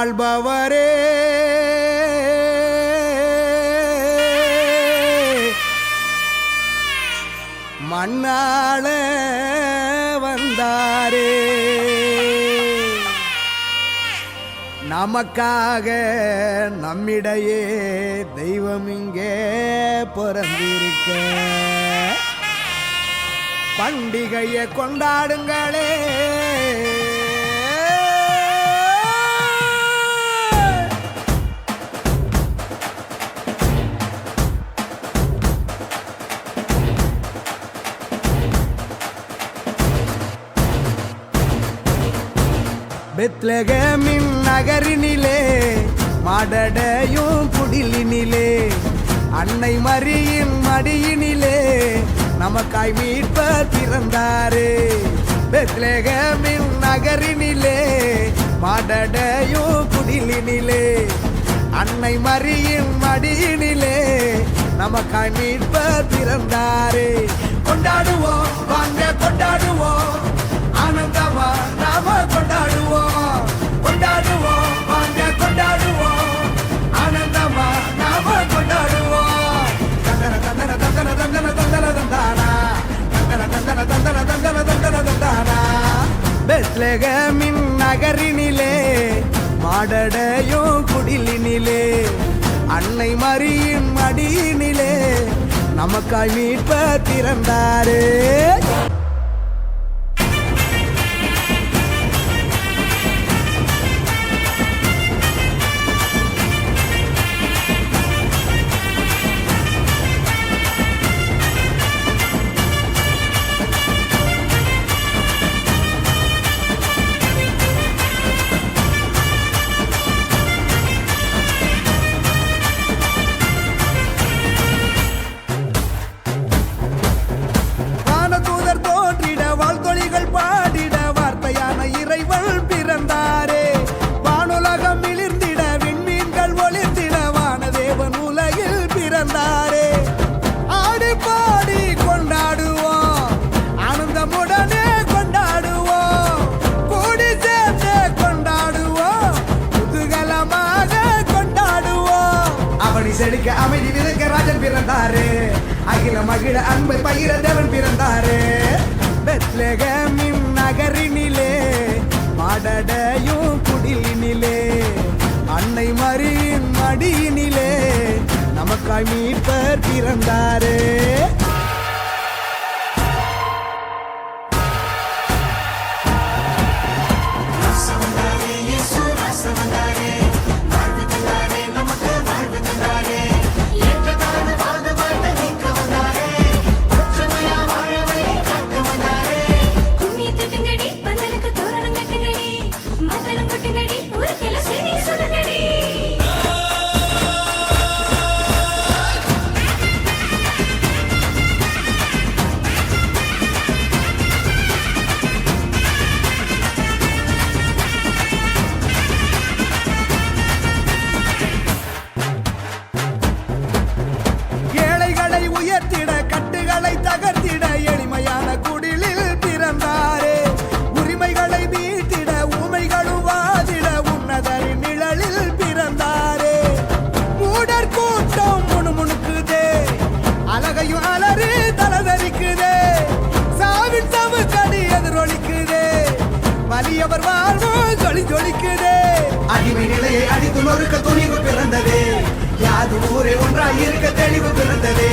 ஆள்பவரே மண்ணாள வந்தாரே. நமக்காக நம்மிடையே தெய்வம் இங்கே பிறந்திருக்க. பண்டிகையை கொண்டாடுங்களே. பெத்லகமின் நகரினிலே மாடடையும் குடிலினிலே அன்னை மரியின் மடியினிலே நமக்காய் மீட்ப பிறந்தாரே பெத்லகமின் நகரினிலே மாடடையும் குடிலினிலே அன்னை மரியின் மடியினிலே நமக்காய் மீட்ப பிறந்தாரே கொண்டாடுவோம் வாங்க கொண்டாடுவோம். பெத்லகமின் நகரினிலே மாடடையோ குடிலினிலே அன்னை மரியின் மடியினிலே நமக்காய் மீட்ப திறந்தாரே. செழிக்க அமைதி விதைக்க ராஜன் பிறந்தாரு. அகில மகிழ அன்பை பகிர தேவன் பிறந்தாரு. பெத்லகமின் நகரினிலே மாடடையும் குடிலினிலே. அன்னை மரியின் மடியினிலே நமக்காய் மீட்பர் பிறந்தாரே. வலியவர் வாழ்வு ஜொலி ஜொலிக்குதே. அடிமை நிலையை அடித்து நொறுக்க துணிவு பிறந்ததே. யாது ஊரே ஒன்றாய் இருக்க தெளிவு பிறந்ததே.